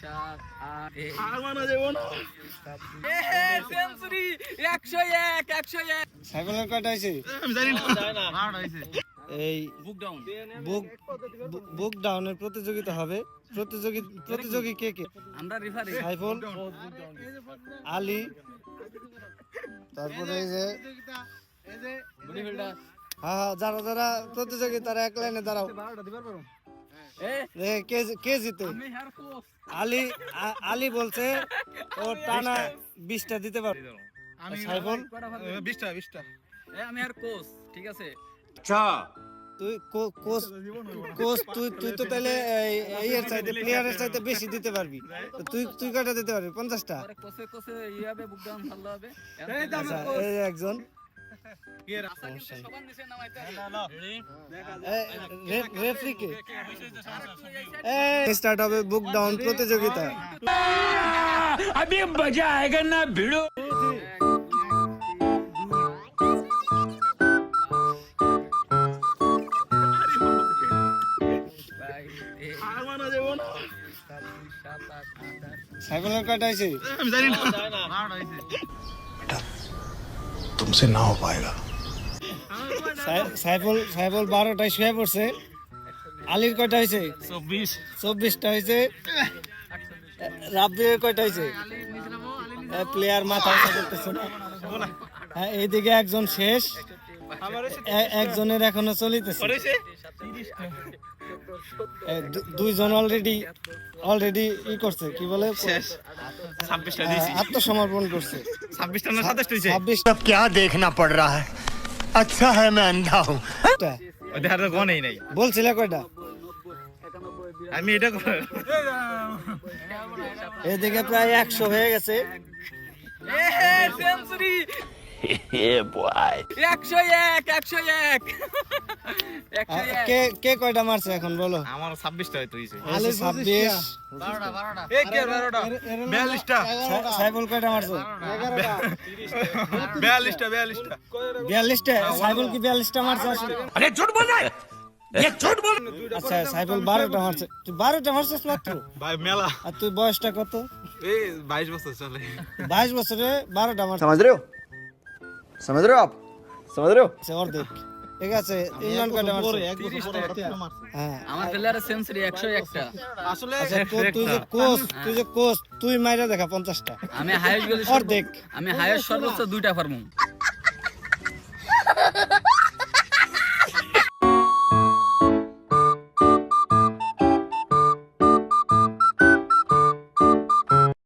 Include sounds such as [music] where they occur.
সাত আট আর মানা যাব না সেঞ্চুরি একশো এক একশো এক। সাইকেলের কয়টা হয়েছে? আমি জানি না। এই বুক ডাউন বুক বুক ডাউনের প্রতিযোগিতা হবে। প্রতিযোগী প্রতিযোগী কে কে? আমরা রেফারি সাইফুল আলী তারপরে এই যে হ্যাঁ হ্যাঁ যারা যারা প্রতিযোগী তারা এক লাইনে দাঁড়াও। কে কে জিতে আমি হেয়ার আলী আলী বলছে ও টানা বিশটা দিতে পারবে। আমি সাইফুল? বিশটা বিশটা। আমি হেয়ার কোচ ঠিক আছে? তুই কোচ কোচ তুই তুই তো তাহলে এর চাইতে প্লেয়ারের চাইতে বেশি দিতে পারবি। তুই তুই দিতে পারবি? পঞ্চাশটা? ইয়ে আচ্ছা এই একজন। स्टार्ट बुक डाउन प्रतियोगिता अभी मज़ा आएगा ना भिड़ो कटाई से तुमसे ना हो पाएगा সাইফুল সাইফুল বারোটায় শুয়ে পড়ছে। আলির কয়টা হয়েছে? চব্বিশ। চব্বিশটা হয়েছে। রাব্বির কয়টা হয়েছে? প্লেয়ার মাথা করতেছে না। হ্যাঁ এইদিকে একজন শেষ। একজনের এখনও চলিতেছে। দুইজন অলরেডি অলরেডি ই করছে কি বলে? হ্যাঁ, আত্মসমর্পণ করছে। ছাব্বিশটা ছাব্বিশটা দেখনা পড় রা হ্যাঁ আচ্ছা হ্যাঁ ম্যান দাও ওই তো কোনেই নাই। বলছিলে কয়টা? আমি এটা এদিকে প্রায় একশো হয়ে গেছে। হ্যাঁ, সেঞ্চুরি। [laughs] একশো এক একশো এক। [laughs] একশো এক। কে কে কয়টা মারছে এখন বলো? আমার ছাব্বিশটা হয়তো হয়েছে ছাব্বিশ কয়টা মারছো? [laughs] বিয়াল্লিশটা বিয়াল্লিশটা। বিয়াল্লিশটা? সাইফুল কি বিয়াল্লিশটা মারছে আসলে? আচ্ছা সাইফুল বারোটা মারছে। তুই বারোটা মারছিস মাত্র? ভাই মেলা। আর তুই বয়সটা কত? এই বাইশ বছর চলে। বাইশ বছরে বারোটা মারছে। समझ रहे हो समझ रहे हो आप समझ रहे हो অর্ধেক ঠিক আছে ইমরান কয়টা মারছে হ্যাঁ আমার প্লেয়ারের সেঞ্চুরি একশো একটা আসলে আচ্ছা তো- তুই যে কোচ তুই যে কোচ তুই মাইরা দেখা পঞ্চাশটা আমি হাইয়েস্ট গেলে অর্ধেক আমি হাইয়েস্ট সর্বোচ্চ দুইটা পারবো